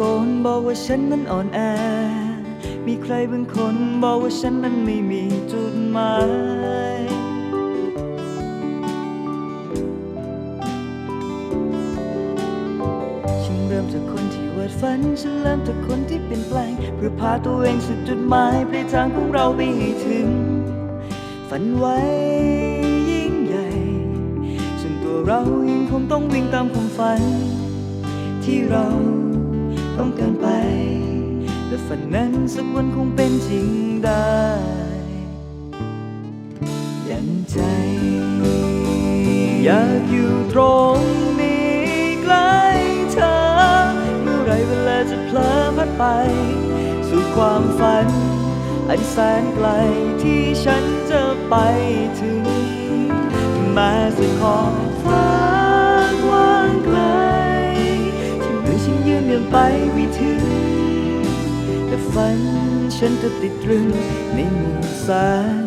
กนบอกว่าฉันนั้นอ่อนแอ มีใครบางคนบอกว่าฉันนั้นไม่มีจุดหมายฉันเริ่มจากคนที่วาดฝัน ฉันเริ่มจากคนที่เปลี่ยนแปลง เพื่อพาตัวเองสู่จุดหมายปลายทางของเราไปให้ถึง ฝันไว้ยิ่งใหญ่ ส่วนตัวเรายังคงต้องวิ่งตามความฝัน ที่เรา ต้องการไปและฝันนั้นสักวันคงเป็นจริงได้ยังใจ อยากอยู่ตรงนี้ใกล้เธอ เมื่อไรเวลาจะเพลอพัดไป สู่ความฝัน อันแสนไกลที่ฉันจะไปถึง มาสุดขอฟ้า เดินไปไม่ถึง แต่ฝันฉันจะติดตรึงในหมู่สาย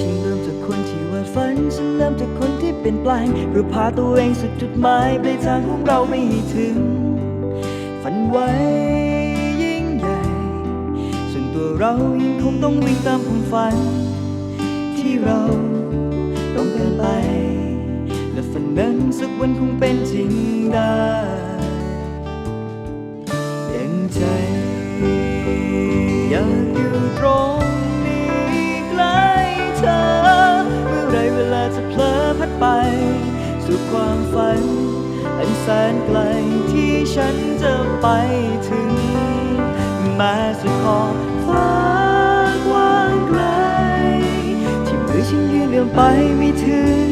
ฉันเริ่มจากคนที่วาดฝัน ฉันเริ่มจากคนที่เปลี่ยนปลงเพื่อพาตัวเองสู่จุดหมายปลายทางของเราไปให้ถึง ฝันไว้ยิ่งใหญ่ ส่วนตัวเรายังคงต้องวิ่งตามความฝัน ที่เราต้องเดินไป และฝันนั้นสักวันคงเป็นจริงได้ยังใจอยากอยู่ตรง ฝัน อันแสนไกลที่ฉันจะไปถึง แมาสุดขอบฟ้ากว้างไกล ที่มือฉันยืนเดินไปไม่ถึง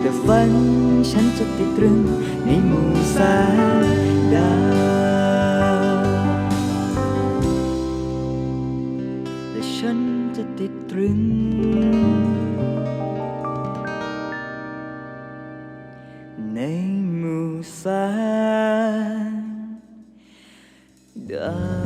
แต่ฝันฉันจะติดตรึงในหมู่แสายดาวและฉันจะติดตรึง Ah.